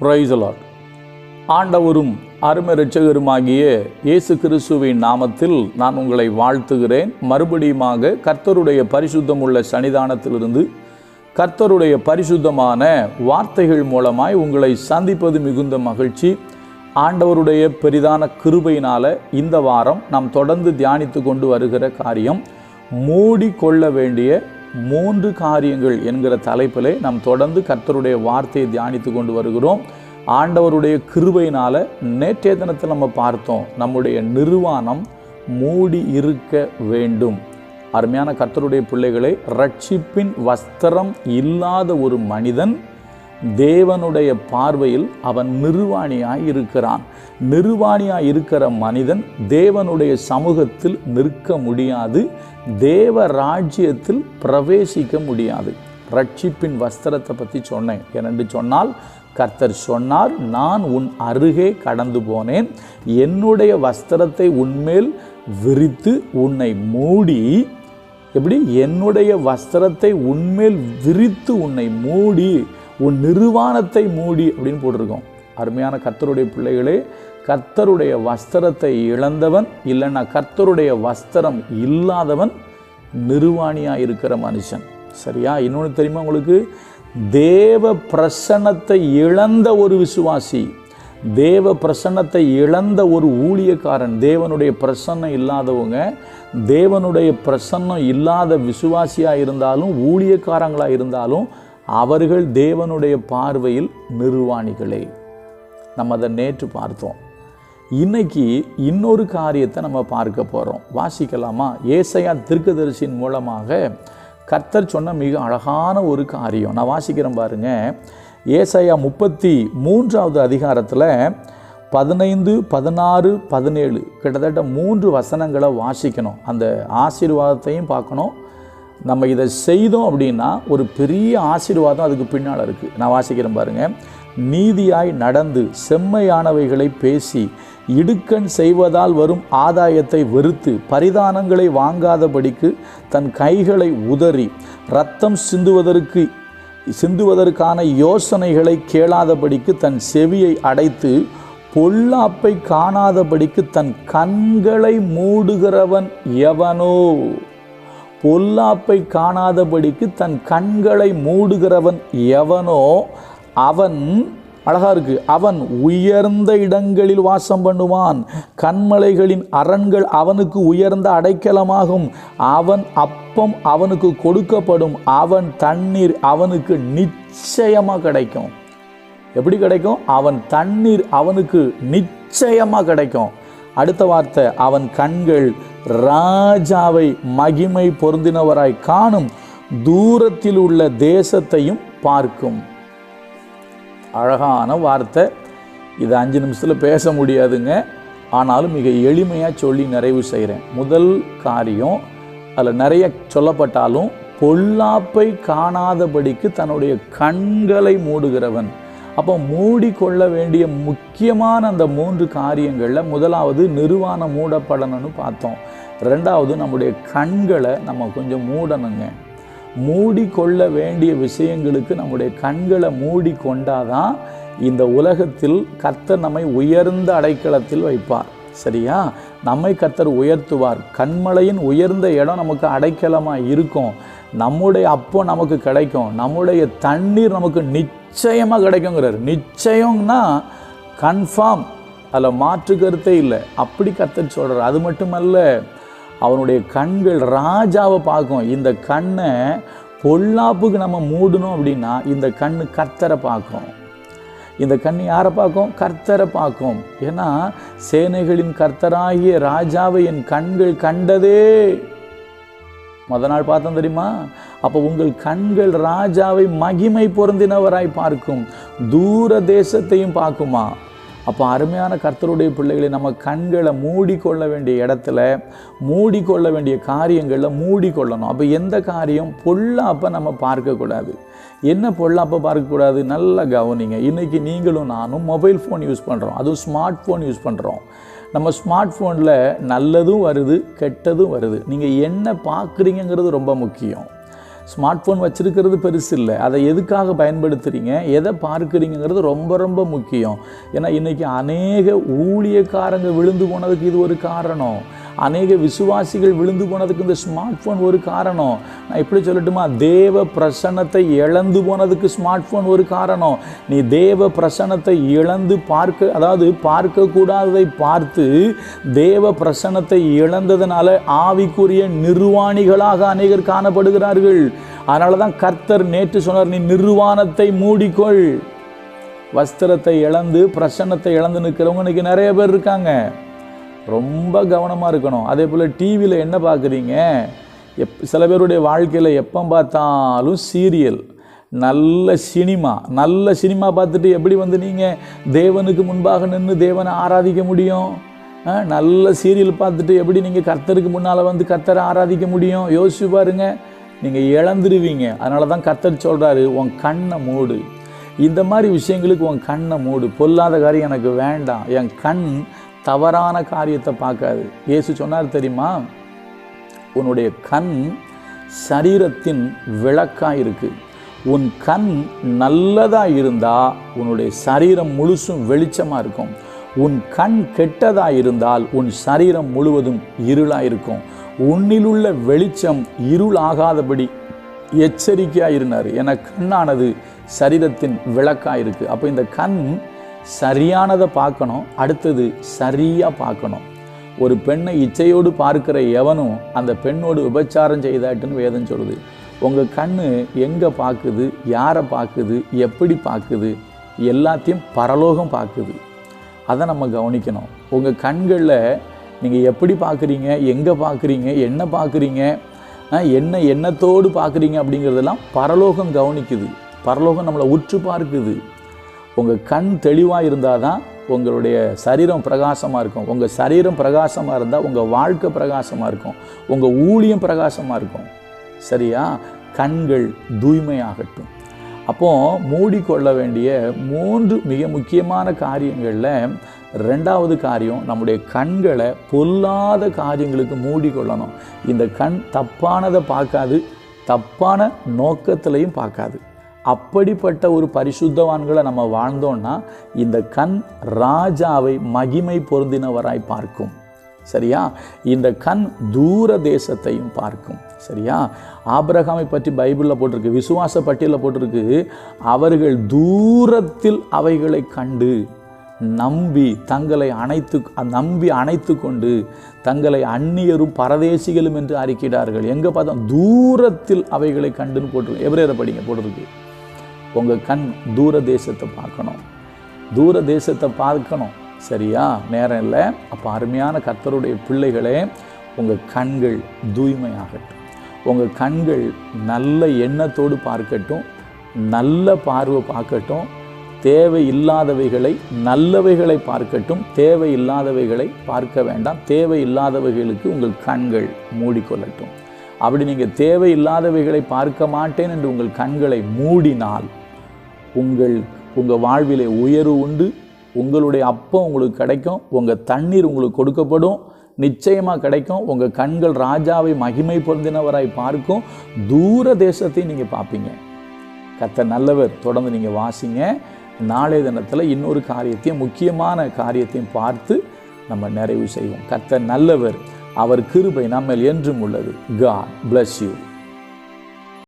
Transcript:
பிரைசலாட் ஆண்டவரும் அருமை இரட்சகருமாகிய இயேசு கிறிஸ்துவின் நாமத்தில் நான் உங்களை வாழ்த்துகிறேன். மறுபடியுமாக கர்த்தருடைய பரிசுத்தம் உள்ள சன்னிதானத்திலிருந்து கர்த்தருடைய பரிசுத்தமான வார்த்தைகள் மூலமாய் உங்களை சந்திப்பது மிகுந்த மகிழ்ச்சி. ஆண்டவருடைய பெரிதான கிருபையினால் இந்த வாரம் நாம் தொடர்ந்து தியானித்து கொண்டு வருகிற காரியம் மூடிக்கொள்ள வேண்டிய மூன்று காரியங்கள் என்கிற தலைப்பிலே நாம் தொடர்ந்து கர்த்தருடைய வார்த்தையை தியானித்து கொண்டு வருகிறோம். ஆண்டவருடைய கிருபையினால் நேற்றைய தினத்தில் நம்ம பார்த்தோம் நம்முடைய நிர்வாணம் மூடி இருக்க வேண்டும். அருமையான கர்த்தருடைய பிள்ளைகளை ரட்சிப்பின் வஸ்திரம் இல்லாத ஒரு மனிதன் தேவனுடைய பார்வையில் அவன் நிர்வாணியாய் இருக்கிறான். நிர்வாணியாய் இருக்கிற மனிதன் தேவனுடைய சமூகத்தில் நிற்க முடியாது தேவ ராஜ்யத்தில் பிரவேசிக்க முடியாது. ரட்சிப்பின் வஸ்திரத்தை பற்றி சொன்னேன். ஏனென்று சொன்னால் கர்த்தர் சொன்னார் நான் உன் அருகே கடந்து போனேன். என்னுடைய வஸ்திரத்தை உன்மேல் விரித்து உன்னை மூடி எப்படி? என்னுடைய வஸ்திரத்தை உன்மேல் விரித்து உன்னை மூடி. உன் நிர்வாணத்தை மூடி அப்படின்னு போட்டிருக்கோம். அருமையான கர்த்தருடைய பிள்ளைகளே கர்த்தருடைய வஸ்திரத்தை இழந்தவன் இல்லைன்னா கர்த்தருடைய வஸ்திரம் இல்லாதவன் நிர்வாணியாக இருக்கிற மனுஷன். சரியா? இன்னொன்று தெரியுமா உங்களுக்கு? தேவ பிரசன்னத்தை இழந்த ஒரு விசுவாசி தேவ பிரசன்னத்தை இழந்த ஒரு ஊழியக்காரன் தேவனுடைய பிரசன்னம் இல்லாதவங்க தேவனுடைய பிரசன்னம் இல்லாத விசுவாசியாக இருந்தாலும் ஊழியக்காரங்களாக இருந்தாலும் அவர்கள் தேவனுடைய பார்வையில் நிர்வாணிகளே. நம்ம அதை நேற்று பார்த்தோம். இன்னைக்கு இன்னொரு காரியத்தை நம்ம பார்க்க போகிறோம் வாசிக்கலாமா? ஏசையா திருக்கதரிசியின் மூலமாக கர்த்தர் சொன்ன மிக அழகான ஒரு காரியம். நான் வாசிக்கிறேன் பாருங்க. ஏசையா முப்பத்தி மூன்றாவது அதிகாரத்தில் பதினைந்து பதினாறு பதினேழு கிட்டத்தட்ட மூன்று வசனங்களை வாசிக்கணும். அந்த ஆசீர்வாதத்தையும் பார்க்கணும். நம்ம இதை செய்தோம் அப்படின்னா ஒரு பெரிய ஆசீர்வாதம் அதுக்கு பின்னால் இருக்குது நான் வாசிக்கிறேன் பாருங்கள் நீதியாய் நடந்து செம்மையானவைகளை பேசி இடுக்கண் செய்வதால் வரும் ஆதாயத்தை வெறுத்து பரிதானங்களை வாங்காதபடிக்கு தன் கைகளை உதறி ரத்தம் சிந்துவதற்கு சிந்துவதற்கான யோசனைகளை கேளாதபடிக்கு தன் செவியை அடைத்து பொல்லாப்பை காணாதபடிக்கு தன் கண்களை மூடுகிறவன் எவனோ. பொல்லாப்பை காணாதபடிக்கு தன் கண்களை மூடுகிறவன் எவனோ அவன் அழகா இருக்கு அவன் உயர்ந்த இடங்களில் வாசம் பண்ணுவான். கண்மலைகளின் அரண்கள் அவனுக்கு உயர்ந்த அடைக்கலமாகும். அவன் அப்பம் அவனுக்கு கொடுக்கப்படும். அவன் தண்ணீர் அவனுக்கு நிச்சயமாக கிடைக்கும். எப்படி கிடைக்கும்? அவன் தண்ணீர் அவனுக்கு நிச்சயமாக கிடைக்கும். அடுத்த வார்த்தை அவன் கண்கள் ராஜாவை மகிமை பொருந்தினவராய் காணும் தூரத்தில் உள்ள தேசத்தையும் பார்க்கும். அழகான வார்த்தை. இது அஞ்சு நிமிஷத்தில் பேச முடியாதுங்க. ஆனாலும் மிக எளிமையாக சொல்லி நிறைவு செய்கிறேன் முதல் காரியம் அதில் நிறைய சொல்லப்பட்டாலும் பொல்லாப்பை காணாதபடிக்கு தன்னுடைய கண்களை மூடுகிறவன். அப்போ மூடிக்கொள்ள வேண்டிய முக்கியமான அந்த மூன்று காரியங்களில் முதலாவது நிர்வாணம் மூடப்படணும்னு பார்த்தோம். ரெண்டாவது நம்முடைய கண்களை நம்ம கொஞ்சம் மூடணுங்க. மூடிக்கொள்ள வேண்டிய விஷயங்களுக்கு நம்முடைய கண்களை மூடி கொண்டாதான் இந்த உலகத்தில் கர்த்தர் நம்மை உயர்ந்த அடைக்கலத்தில் வைப்பார். சரியா? நம்மை கர்த்தர் உயர்த்துவார். கண்மலையின் உயர்ந்த இடம் நமக்கு அடைக்கலமாக இருக்கும். நம்முடைய அப்போ நமக்கு கிடைக்கும். நம்முடைய தண்ணீர் நமக்கு நிச்சயமாக கிடைக்குங்கிறார். நிச்சயம்னா கன்ஃபார்ம் அதில் மாற்று கருத்தே இல்லை. அப்படி கர்த்தர் சொல்கிறார் அது மட்டுமல்ல அவனுடைய கண்கள் ராஜாவை பார்க்கும். இந்த கண்ணை பொல்லாப்புக்கு நம்ம மூடணும் அப்படின்னா இந்த கண்ணு கர்த்தரை பார்க்கும். இந்த கண் யாரை பார்க்கும்? கர்த்தரை பார்க்கும். ஏன்னா சேனைகளின் கர்த்தராகிய ராஜாவை என் கண்கள் கண்டதே. முத நாள் பார்த்தோம் தெரியுமா? அப்போ உங்கள் கண்கள் ராஜாவை மகிமை பொருந்தினவராய் பார்க்கும். தூர தேசத்தையும் பார்க்குமா? அப்போ அருமையான கர்த்தருடைய பிள்ளைகளை நம்ம கண்களை மூடிக்கொள்ள வேண்டிய இடத்துல மூடிக்கொள்ள வேண்டிய காரியங்களில் மூடிக்கொள்ளணும். அப்போ எந்த காரியம்? பொல்லாப்ப நம்ம பார்க்கக்கூடாது. என்ன பொல்லாப்ப பார்க்கக்கூடாது? நல்லா கவனிங்க. இன்றைக்கி நீங்களும் நானும் மொபைல் ஃபோன் யூஸ் பண்ணுறோம் அதுவும் ஸ்மார்ட் ஃபோன் யூஸ் பண்ணுறோம் நம்ம ஸ்மார்ட் ஃபோனில் நல்லதும் வருது கெட்டதும் வருது. நீங்கள் என்ன பார்க்குறீங்கிறது ரொம்ப முக்கியம். ஸ்மார்ட் ஃபோன் வச்சுருக்கிறது பெருசு இல்லை. அதை எதுக்காக பயன்படுத்துகிறீங்க எதை பார்க்குறீங்கிறது ரொம்ப ரொம்ப முக்கியம். ஏன்னா இன்றைக்கி அநேக ஊழியக்காரங்க விழுந்து போனதுக்கு இது ஒரு காரணம். அநேக விசுவாசிகள் விழுந்து போனதுக்கு இந்த ஸ்மார்ட் ஃபோன் ஒரு காரணம். நான் எப்படி சொல்லட்டுமா? தேவ பிரசன்னத்தை இழந்து போனதுக்கு ஸ்மார்ட் ஃபோன் ஒரு காரணம். நீ தேவ பிரசன்னத்தை இழந்து பார்க்க அதாவது பார்க்கக்கூடாததை பார்த்து தேவ பிரசன்னத்தை இழந்ததுனால ஆவிக்குரிய நிர்வாணிகளாக அநேகர் காணப்படுகிறார்கள். அதனால தான் கர்த்தர் நேற்று சொன்னார் நீ நிர்வாணத்தை மூடிக்கொள். வஸ்திரத்தை இழந்து பிரசன்னத்தை இழந்து நிற்கிறவங்க இன்னைக்கு நிறைய பேர் இருக்காங்க. ரொம்ப கவனமாக இருக்கணும். அதே போல் டிவியில் என்ன பார்க்குறீங்க எப் சில பேருடைய வாழ்க்கையில் எப்போ பார்த்தாலும் சீரியல் நல்ல சினிமா நல்ல சினிமா பார்த்துட்டு எப்படி வந்து நீங்கள் தேவனுக்கு முன்பாக நின்று தேவனை ஆராதிக்க முடியும்? நல்ல சீரியல் பார்த்துட்டு எப்படி நீங்கள் கர்த்தருக்கு முன்னால் வந்து கர்த்தரை ஆராதிக்க முடியும்? யோசிச்சு பாருங்கள் நீங்கள் இழந்துருவீங்க. அதனால தான் கர்த்தர் சொல்கிறாரு உன் கண்ணை மூடு. இந்த மாதிரி விஷயங்களுக்கு உன் கண்ணை மூடு. பொல்லாத காரியம் எனக்கு வேண்டாம். என் கண் தவறான காரியத்தை பார்க்காது. இயேசு சொன்னார் தெரியுமா? உன்னுடைய கண் சரீரத்தின் விளக்காக இருக்கு. உன் கண் நல்லதாக இருந்தால் உன்னுடைய சரீரம் முழுசும் வெளிச்சமாக இருக்கும். உன் கண் கெட்டதாக இருந்தால் உன் சரீரம் முழுவதும் இருளாக இருக்கும். உன்னிலுள்ள வெளிச்சம் இருளாகாதபடி எச்சரிக்கையாக இருந்தார். என கண்ணானது சரீரத்தின் விளக்காக இருக்குது அப்போ இந்த கண் சரியானதை பார்க்கணும் அடுத்தது சரியாக பார்க்கணும். ஒரு பெண்ணை இச்சையோடு பார்க்கிற எவனும் அந்த பெண்ணோடு விபச்சாரம் செய்தாட்டுன்னு வேதம் சொல்லுது. உங்கள் கண்ணு எங்கே பார்க்குது யாரை பார்க்குது எப்படி பார்க்குது எல்லாத்தையும் பரலோகம் பார்க்குது. அதை நம்ம கவனிக்கணும். உங்கள் கண்களில் நீங்கள் எப்படி பார்க்குறீங்க எங்கே பார்க்குறீங்க என்ன பார்க்குறீங்க என்ன எண்ணத்தோடு பார்க்குறீங்க அப்படிங்கிறதெல்லாம் பரலோகம் கவனிக்குது. பரலோகம் நம்மளை உற்று பார்க்குது. உங்கள் கண் தெளிவாக இருந்தால் தான் உங்களுடைய சரீரம் பிரகாசமாக இருக்கும். உங்கள் சரீரம் பிரகாசமாக இருந்தால் உங்கள் வாழ்க்கை பிரகாசமாக இருக்கும். உங்கள் ஊழியம் பிரகாசமாக இருக்கும். சரியா? கண்கள் தூய்மையாகட்டும். அப்போது மூடிக்கொள்ள வேண்டிய மூன்று மிக முக்கியமான காரியங்களில் ரெண்டாவது காரியம் நம்முடைய கண்களை பொல்லாத காரியங்களுக்கு மூடிக்கொள்ளணும் இந்த கண் தப்பானதை பார்க்காது தப்பான நோக்கத்திலையும் பார்க்காது. அப்படிப்பட்ட ஒரு பரிசுத்தவான்களை நம்ம வாழ்ந்தோம்னா இந்த கண் ராஜாவை மகிமை பொருந்தினவராய் பார்க்கும். சரியா? இந்த கண் தூர தேசத்தையும் பார்க்கும். சரியா? ஆபிரகாமை பற்றி பைபிளில் போட்டிருக்கு விசுவாச பட்டியலில் போட்டிருக்கு. அவர்கள் தூரத்தில் அவைகளை கண்டு நம்பி தங்களை அணைத்து நம்பி அணைத்து கொண்டு தங்களை அந்நியரும் பரதேசிகளும் என்று அறிக்கிறார்கள் எங்கே பார்த்தா தூரத்தில் அவைகளை கண்டுன்னு போட்டிருக்கு. எவரேற படிங்க போட்டிருக்கு. உங்கள் கண் தூர தேசத்தை பார்க்கணும். தூர தேசத்தை பார்க்கணும். சரியா? நேரம் இல்லை. அப்போ அருமையான கர்த்தருடைய பிள்ளைகளே உங்கள் கண்கள் தூய்மையாகட்டும். உங்கள் கண்கள் நல்ல எண்ணத்தோடு பார்க்கட்டும். நல்ல பார்வை பார்க்கட்டும். தேவை இல்லாதவைகளை நல்லவைகளை பார்க்கட்டும். தேவை இல்லாதவைகளை பார்க்க வேண்டாம். தேவை இல்லாதவைகளுக்கு உங்கள் கண்கள் மூடிக்கொள்ளட்டும். அப்படி நீங்கள் தேவை இல்லாதவைகளை பார்க்க மாட்டேன் என்று உங்கள் கண்களை மூடினால் உங்கள் உங்கள் வாழ்விலே உயர்வு உண்டு. உங்களுடைய அப்பம் உங்களுக்கு கிடைக்கும். உங்கள் தண்ணீர் உங்களுக்கு கொடுக்கப்படும். நிச்சயமாக கிடைக்கும். உங்கள் கண்கள் ராஜாவை மகிமை பொருந்தினவராய் பார்க்கும். தூர தேசத்தையும் நீங்கள் பார்ப்பீங்க. கத்த நல்லவர். தொடர்ந்து நீங்கள் வாசிங்க. நாளைய தினத்தில் இன்னொரு காரியத்தையும் முக்கியமான காரியத்தையும் பார்த்து நம்ம நிறைவு செய்வோம். கத்த நல்லவர். அவர் கிருபை நம்மில் என்றும் உள்ளது. God bless you